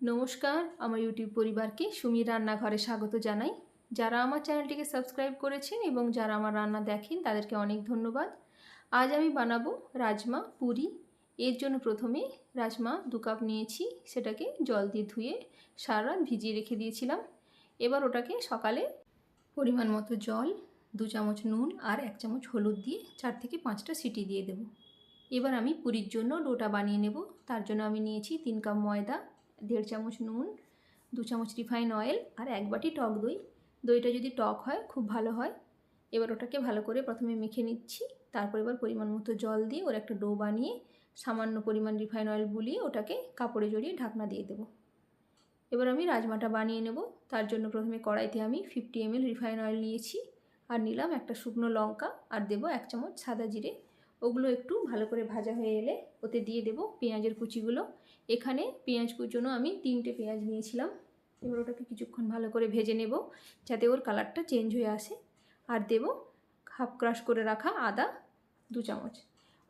নমস্কার, আমার ইউটিউব পরিবারকে সুমির রান্নাঘরে স্বাগত জানাই। যারা আমার চ্যানেলটিকে সাবস্ক্রাইব করেছেন এবং যারা আমার রান্না দেখেন, তাদেরকে অনেক ধন্যবাদ। আজ আমি বানাবো রাজমা পুরি। এর জন্য প্রথমে রাজমা দু কাপ নিয়েছি, সেটাকে জল দিয়ে ধুয়ে সারা রাত ভিজিয়ে রেখে দিয়েছিলাম। এবার ওটাকে সকালে পরিমাণ মতো জল, দু চামচ নুন আর এক চামচ হলুদ দিয়ে চার থেকে পাঁচটা সিটি দিয়ে দেবো। এবার আমি পুরীর জন্য ডোটা বানিয়ে নেব। তার জন্য আমি নিয়েছি তিন কাপ ময়দা দেড় চামচ নুন, দু চামচ রিফাইন অয়েল আর এক বাটি টক দই। দইটা যদি টক হয়, খুব ভালো হয়। এবার ওটাকে ভালো করে প্রথমে মেখে নিচ্ছি। তারপর এবার পরিমাণ মতো জল দিয়ে ওর একটা ডো বানিয়ে সামান্য পরিমাণ রিফাইন অয়েল বুলিয়ে ওটাকে কাপড়ে জড়িয়ে ঢাকনা দিয়ে দেবো। এবার আমি রাজমাটা বানিয়ে নেব। তার জন্য প্রথমে কড়াইতে আমি ফিফটি এমএল রিফাইন অয়েল নিয়েছি। আর নিলাম একটা শুকনো লঙ্কা আর দেবো এক চামচ সাদা জিরে। ওগুলো একটু ভালো করে ভাজা হয়ে এলে ওতে দিয়ে দেবো পেঁয়াজের কুচিগুলো। এখানে পেঁয়াজ কুচোনো আমি তিনটে পেঁয়াজ নিয়েছিলাম। এবার ওটাকে কিছুক্ষণ ভালো করে ভেজে নেব যাতে ওর কালারটা চেঞ্জ হয়ে আসে। আর দেব হাফ ক্রাশ করে রাখা আদা দু চামচ।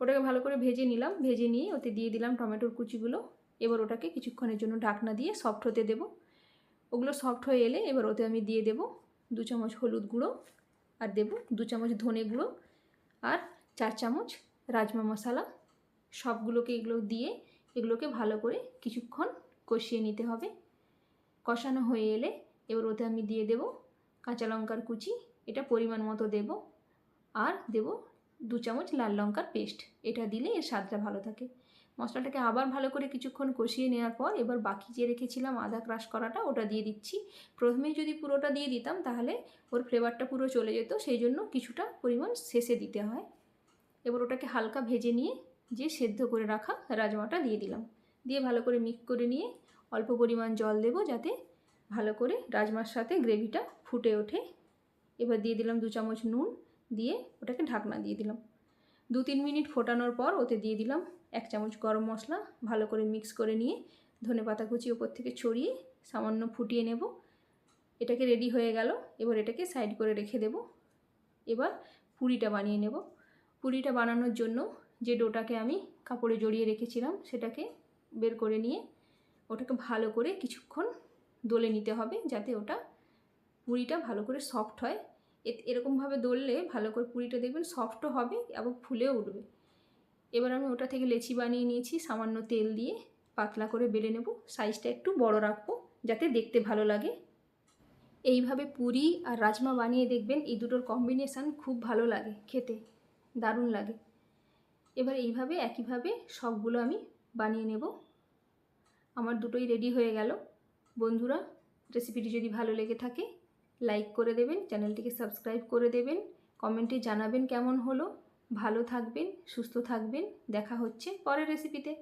ওটাকে ভালো করে ভেজে নিলাম, ভেজে নিয়ে ওতে দিয়ে দিলাম টমেটোর কুচিগুলো। এবার ওটাকে কিছুক্ষণের জন্য ঢাকনা দিয়ে সফট হতে দেব। ওগুলো সফট হয়ে এলে এবার ওতে আমি দিয়ে দেব দু চামচ হলুদ গুঁড়ো আর দেব দু চামচ ধনে গুঁড়ো আর চার চামচ রাজমা মশলা। সবগুলোকে এগুলো দিয়ে এগুলোকে ভালো করে কিছুক্ষণ কষিয়ে নিতে হবে। কষানো হয়ে এলে এবার ওতে আমি দিয়ে দেব কাঁচা লঙ্কার কুচি, এটা পরিমাণ মতো দেব আর দেব দু চামচ লাল লঙ্কার পেস্ট। এটা দিলে এর স্বাদটা ভালো থাকে। মশলাটাকে আবার ভালো করে কিছুক্ষণ কষিয়ে নেওয়ার পর এবার বাকি যে রেখেছিলাম আদা ক্রাশ করাটা, ওটা দিয়ে দিচ্ছি। প্রথমেই যদি পুরোটা দিয়ে দিতাম তাহলে ওর ফ্লেভারটা পুরো চলে যেত, সেই জন্য কিছুটা পরিমাণ শেষে দিতে হয়। এবার ওটাকে হালকা ভেজে নিয়ে যে সেদ্ধ করে রাখা রাজমাটা দিয়ে দিলাম। দিয়ে ভালো করে মিক্স করে নিয়ে অল্প পরিমাণ জল দেব যাতে ভালো করে রাজমার সাথে গ্রেভিটা ফুটে ওঠে। এবার দিয়ে দিলাম দু চামচ নুন দিয়ে ওটাকে ঢাকনা দিয়ে দিলাম। দু তিন মিনিট ফোটানোর পর ওতে দিয়ে দিলাম এক চামচ গরম মশলা, ভালো করে মিক্স করে নিয়ে ধনে পাতা কুচি ওপর থেকে ছড়িয়ে সামান্য ফুটিয়ে নেব। এটাকে রেডি হয়ে গেল, এবার এটাকে সাইড করে রেখে দেব। এবার পুরিটা বানিয়ে নেব। পুরিটা বানানোর জন্য যে ডোটাকে আমি কাপড়ে জড়িয়ে রেখেছিলাম, সেটাকে বের করে নিয়ে ওটাকে ভালো করে কিছুক্ষণ দোলে নিতে হবে যাতে ওটা পুরিটা ভালো করে সফট হয়। এরকমভাবে দললে ভালো করে পুরিটা দেখবেন সফটও হবে এবং ফুলেও উঠবে। এবার আমি ওটা থেকে লেচি বানিয়ে নিয়েছি, সামান্য তেল দিয়ে পাতলা করে বেলে নেব। সাইজটা একটু বড় রাখব যাতে দেখতে ভালো লাগে। এইভাবে পুরি আর রাজমা বানিয়ে দেখবেন, এই দুটোর কম্বিনেশান খুব ভালো লাগে, খেতে দারুণ লাগে। এবার এইভাবে, একইভাবে সবগুলো আমি বানিয়ে নেব। আমার দুটোই রেডি হয়ে গেল। বন্ধুরা রেসিপিটি যদি ভালো লেগে থাকে লাইক করে দেবেন, চ্যানেলটিকে সাবস্ক্রাইব করে দেবেন কমেন্টে জানাবেন কেমন হলো। ভালো থাকবেন, সুস্থ থাকবেন। দেখা হচ্ছে পরের রেসিপিতে